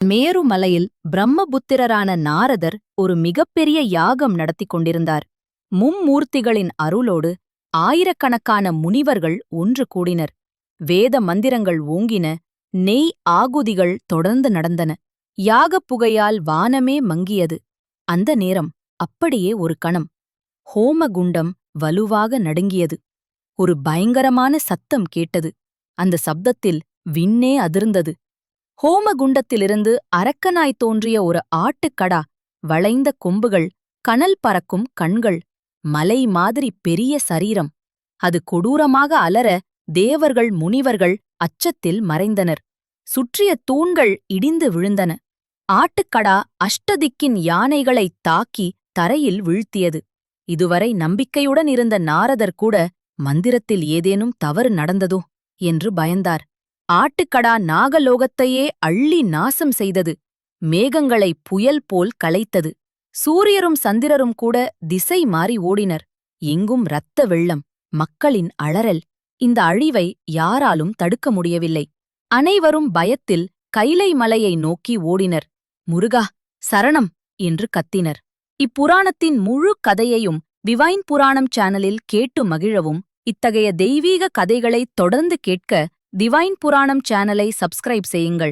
மேருமலையில் பிரம்மபுத்திரரான நாரதர் ஒரு மிகப்பெரிய யாகம் நடத்திக் கொண்டிருந்தார். மும்மூர்த்திகளின் அருளோடு ஆயிரக்கணக்கான முனிவர்கள் ஒன்று கூடினர். வேத மந்திரங்கள் ஓங்கின நெய் ஆகுதிகள் தொடர்ந்து நடந்தன. யாகப் புகையால் வானமே மங்கியது. அந்த நேரம் அப்படியே ஒரு கணம். ஹோமகுண்டம் வலுவாக நடுங்கியது. ஒரு பயங்கரமான சத்தம் கேட்டது. அந்த சப்தத்தில் விண்ணே அதிர்ந்தது. ஹோமகுண்டத்திலிருந்து அரக்கனாய் தோன்றிய ஒரு ஆட்டுக்கடா வளைந்த கொம்புகள் கனல் பறக்கும் கண்கள் மலை மாதிரி பெரிய சரீரம். அது கொடூரமாக அலற தேவர்கள் முனிவர்கள் அச்சத்தில் மறைந்தனர். சுற்றிய தூண்கள் இடிந்து விழுந்தன. ஆட்டுக்கடா அஷ்டதிக்கின் யானைகளைத் தாக்கி தரையில் வீழ்த்தியது. இதுவரை நம்பிக்கையுடன் இருந்த நாரதர் கூட மந்திரத்தில் ஏதேனும் தவறு நடந்ததோ? என்று பயந்தார். ஆட்டுக்கடா நாகலோகத்தையே அள்ளி நாசம் செய்தது. மேகங்களை புயல் போல் கலைத்தது. சூரியரும் சந்திரரும் கூட திசை மாறி ஓடினர். எங்கும் இரத்த வெள்ளம் மக்களின் அலறல். இந்த அழிவை யாராலும் தடுக்க முடியவில்லை. அனைவரும் பயத்தில் கைலை மலையை நோக்கி ஓடினர். முருகா சரணம்! என்று கத்தினர். இப்புராணத்தின் முழு கதையையும் விவைன் புராணம் சேனலில் கேட்டு மகிழவும் இத்தகைய தெய்வீக கதைகளை தொடர்ந்து கேட்க டிவைன் புராணம் சேனலை சப்ஸ்கிரைப் செய்யுங்கள்.